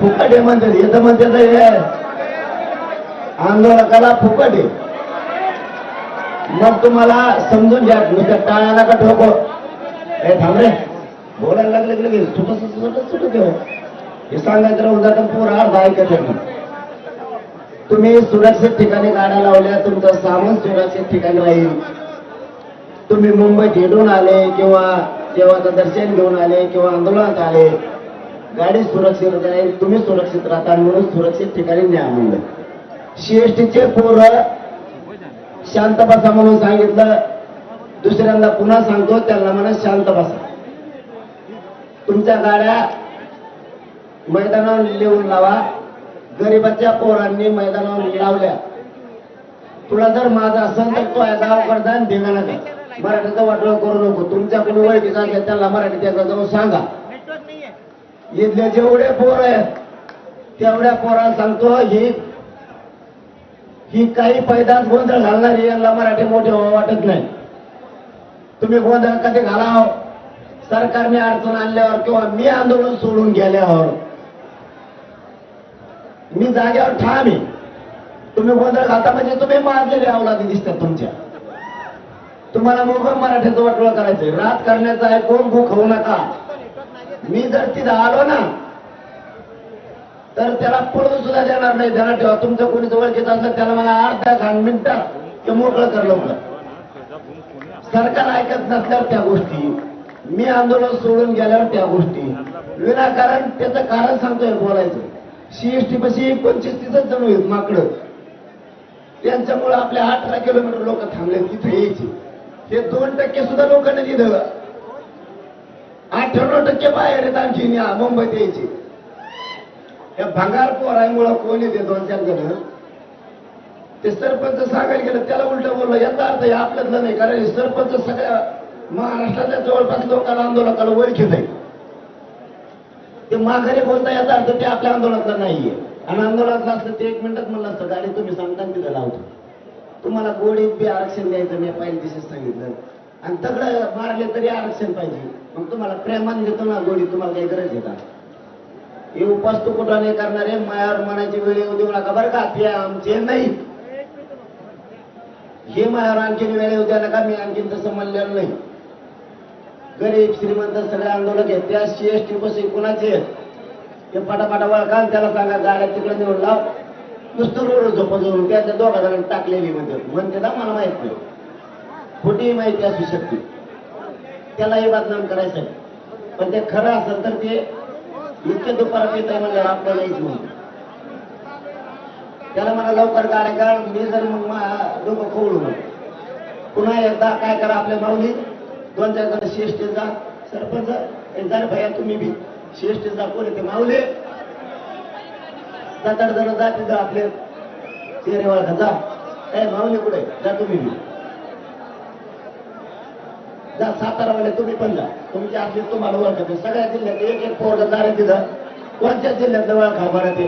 फुकटे म्हणजे फुकट म्हणजे आहे म्हणतात येतं म्हणते तर हे आंदोलकाला फुकटे. मग तुम्हाला समजून घ्या मी त्या टाळ्याला का ठोको? हे थांबरे बोलायला लागले की लगेच सुट सुटत सुटत देऊ हे सांगायचं राहून जातं पोर अर्धा ऐकत तुम्ही सुरक्षित ठिकाणी गाड्या लावल्या तुमचं सामान सुरक्षित ठिकाणी राहील. तुम्ही मुंबईत हिंडून आले किंवा देवाचं दर्शन घेऊन आले किंवा आंदोलनात आले गाडी सुरक्षित राहील तुम्ही सुरक्षित राहता म्हणून सुरक्षित ठिकाणी न्या म्हणलं सीएसटीचे पोर शांत बसा म्हणून सांगितलं. दुसऱ्यांदा पुन्हा सांगतो त्यांना म्हणा शांत बसा. तुमच्या गाड्या मैदानावर लिहून लावा. गरीबाच्या पोरांनी मैदानावर लावल्या तुला जर माझा असेल तर तो गाव करता आणि धिंगाणा मराठीचं वाटलं करू नको. तुमच्या कोणी ओळखीचा असेल त्याला मराठी त्याचा जाऊन सांगा. इथले जेवढे पोर आहेत तेवढ्या पोराला सांगतो ही ही काही पैदास गोंधळ घालणारी यांना मराठी मोठे वाटत नाही. तुम्ही गोंधळ कधी घालाव? सरकारने अडचण आणल्यावर किंवा मी आंदोलन सोडून गेल्यावर मी जाग्यावर ठाम आहे. तुम्ही गोंधळ घालता म्हणजे तुम्ही मारलेले अवलादी दिसतात तुमच्या. तुम्हाला मोग मराठ्याचं वाटोळं करायचंय. रात करण्याचा आहे कोण भूक होऊ नका. मी जर तिथं आलो ना तर त्याला पळून सुद्धा देणार नाही ध्यानात ठेवा. तुमचं कोणी जवळचेच असलं त्याला मला अर्ध्या घाण मिनिटात ते मोकळं कर लवकर. सरकार ऐकत नसल्यावर त्या गोष्टी मी आंदोलन सोडून गेल्यावर त्या गोष्टी. विनाकारण त्याचं कारण सांगतोय बोलायचं. सीएसटी पशी पंचवीस तीसच जण आहेत माकडं. त्यांच्यामुळे आपल्या अठरा किलोमीटर लोक थांबले तिथे यायचे. हे दोन टक्के सुद्धा लोकांनी दिलं. अठ्ठ्याण्णव टक्के बाहेर आहेत आमची या मुंबईत यायची. या भंगार पोरामुळं कोण येते दोन चार ते सरपंच सांगायला गेलं त्याला उलट बोललं याचा अर्थ हे आपल्यातलं नाही कारण सरपंच सगळ्या महाराष्ट्राच्या जवळपास लोकांना आंदोलकाला ओळखीत आहे ते माघारी बोलता याचा अर्थ ते आपल्या आंदोलनातलं नाहीये. आणि आंदोलनातलं असतं ते एक मिनिटात म्हणलं असतं गाडी तुम्ही सांगता आणि तिथं लावतो. तुम्हाला गोडीत बी आरक्षण द्यायचं मी पहिल्या दिवशीच सांगितलं. आणि तगडं मारले तरी आरक्षण पाहिजे. मग तुम्हाला प्रेमाने देतो ना गोडी तुम्हाला काही गरज आहे का? हे उपास तू कुठं नाही करणारे मायावर मनाची वेळ येऊ देऊ नका बरं का ते आमचे नाही हे मायावर आणखीन वेळ येऊ द्या नका मी आणखीन तसं म्हणलेलं नाही. गरीब श्रीमंत सगळे आंदोलक आहेत. त्या सीएसटी बस कुणाचे आहेत? ते पाटापाटा वळखा त्याला सांगा गाड्या तिकडे निवड लाव. नुसतं रोड झोपजवून त्याच्या दोघा जणांनी टाकलेली म्हणजे म्हणते ना मला माहीत नाही. खोटी माहिती असू शकते. त्यालाही बदनाम करायचं आहे. पण ते खरं असेल तर ते इतके दुपारात येत आहे म्हणजे आपल्याला येत त्याला मला लवकर गाड्या काढ मी जर मग मा- डोकं खोळू मग पुन्हा एकदा काय करा आपल्या माऊली दोन चार जण सीएसटी जा सरपंच जा भैया तुम्ही बी सीएसटी जा कोण येते माऊली? सात आठ जण जा तिथं आपले. चेहरे वाळखा जा. ए माऊली कुठे? जा तुम्ही बी. जा सातारावाले तुम्ही पण जा. तुमच्या आपली तुम्हाला ओळखत सगळ्या जिल्ह्यात एक एक पोरग जा रे तिथं. कोणत्या जिल्ह्यातलं ओळखा बरं ते?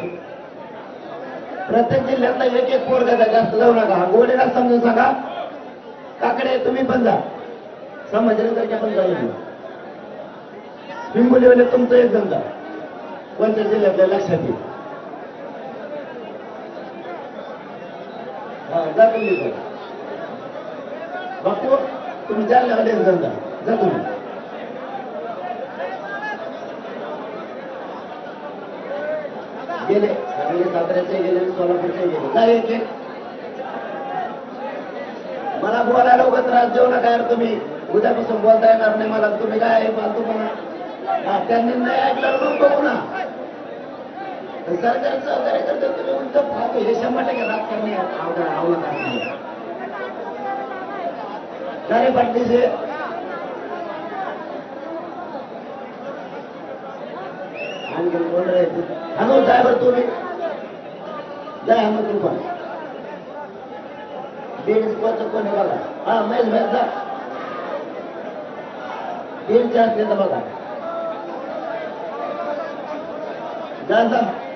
प्रत्येक जिल्ह्यातला एक एक पोरग जा जास्त जाऊ नका. गोडीला समजून सांगा. काकडे तुम्ही पण जा. संभाजीनगरच्या पण जाऊ हिंगोलीवाले तुमचं एक जण जा. कोणत्या जिल्ह्यातल्या लक्षात येईल हा, जा तुम्ही बापू तुम्ही जालन्यावाले एक जण जा. जा तुम्ही. गेले. सगळे साताऱ्याचे गेले सोलापूरचे गेले. जा येते मला बोलायला उगाच त्रास देऊ नका यार तुम्ही. उद्यापासून बोलता येणार नाही मला. तुम्ही काय फालतू म्हणा त्यांनी नाही ऐकलं बघू ना. सरकार सहकार्य करतो तुम्ही उलट फालतू हे शंभर टक्के राजकारणी आवडत झाले पाटलीचे आणखी कोण राहायचं हॅलो साहेब तुम्ही जय हॅलो कृपा. पण कोणतं कोण बघा? हा महेश मेल जा. दीडच्या असले तर बघा. जा.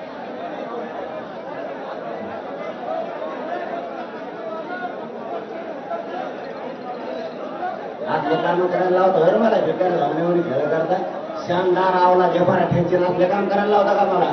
आपले काम करायला लावतो बरं मला बेकार लावण्यावर खेळ करता शानदार आवला जबारा ठेचे असले काम करायला लावता का मला?